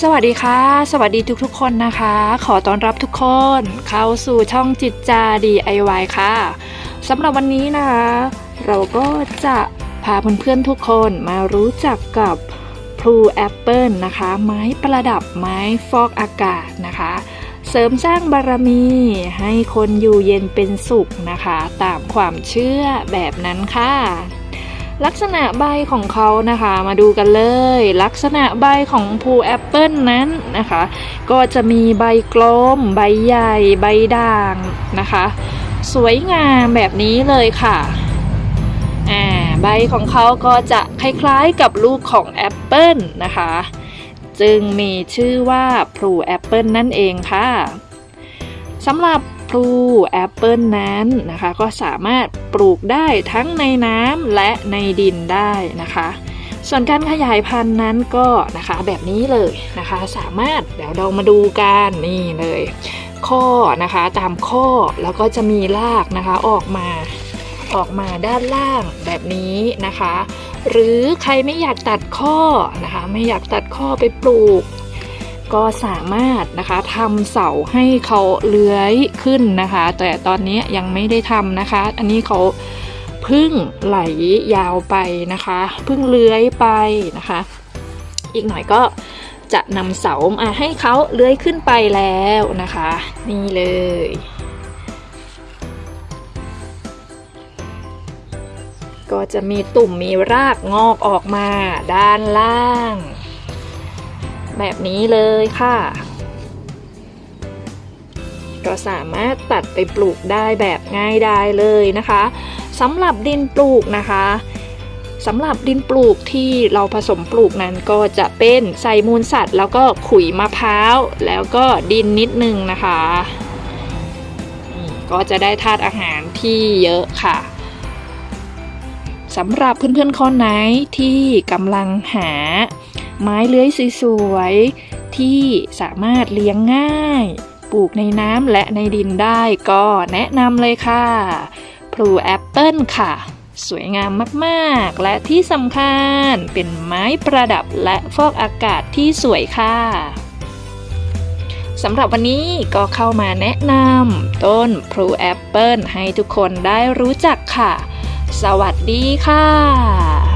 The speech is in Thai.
สวัสดีค่ะ สวัสดีทุกๆ คนนะคะ ขอต้อนรับทุกคน เข้าสู่ช่องจิตจา DIY ค่ะสำหรับวันนี้นะคะ เราก็จะพาเพื่อนๆทุกคนมารู้จักกับพลูแอปเปิลนะคะ ไม้ประดับไม้ฟอกอากาศนะคะ เสริมสร้างบารมีให้คนอยู่เย็นเป็นสุขนะคะ ตามความเชื่อแบบนั้นค่ะ ลักษณะใบของเขานะคะ มาดูกันเลย ลักษณะใบของภูแอปเปิลนั้นนะคะ ก็จะมีใบกลม ใบใหญ่ ใบด่างนะคะ สวยงามแบบนี้เลยค่ะอ่าใบของเขาก็จะคล้ายๆกับลูกของแอปเปิลนะคะ จึงมีชื่อว่าพลูแอปเปิลนั่นเองค่ะสำหรับ พลูแอปเปิลนั้นนะคะ ก็สามารถปลูกได้ทั้งในน้ำและในดินได้นะคะ ส่วนการขยายพันธุ์นั้นก็นะคะแบบนี้เลยนะคะ สามารถเดี๋ยวเรามาดูกันนี่เลย ข้อนะคะตามข้อแล้วก็จะมีรากนะคะออกมาออกมาด้านล่างแบบนี้นะคะ หรือใครไม่อยากตัดข้อนะคะ ไม่อยากตัดข้อไปปลูก ก็สามารถนะคะทำเสาให้เขาเลื้อยขึ้นนะคะ แต่ตอนนี้ยังไม่ได้ทำนะคะ อันนี้เขาพึ่งไหลยาวไปนะคะพึ่งเลื้อยไปนะคะ อีกหน่อยก็จะนำเสามาให้เขาเลื้อยขึ้นไปแล้วนะคะ นี่เลยก็จะมีตุ่มมีรากงอกออกมาด้านล่าง แบบนี้เลยค่ะ ก็สามารถตัดไปปลูกได้แบบง่ายดายเลยนะคะสำหรับดินปลูกนะคะสำหรับดินปลูกที่เราผสมปลูกนั้นก็จะเป็นใส่มูลสัตว์ แล้วก็ขุยมะพร้าว แล้วก็ดินนิดนึงนะคะ ก็จะได้ธาตุอาหารที่เยอะค่ะสำหรับเพื่อนๆคนไหนที่กำลังหา ไม้เลื้อยสวยๆ ที่สามารถเลี้ยงง่าย ปลูกในน้ำและในดินได้ก็แนะนำเลยค่ะ พลูแอปเปิลค่ะ สวยงามมากๆ และที่สำคัญเป็นไม้ประดับและฟอกอากาศที่สวยค่ะสำหรับวันนี้ก็เข้ามาแนะนำต้นพลูแอปเปิลให้ทุกคนได้รู้จักค่ะ สวัสดีค่ะ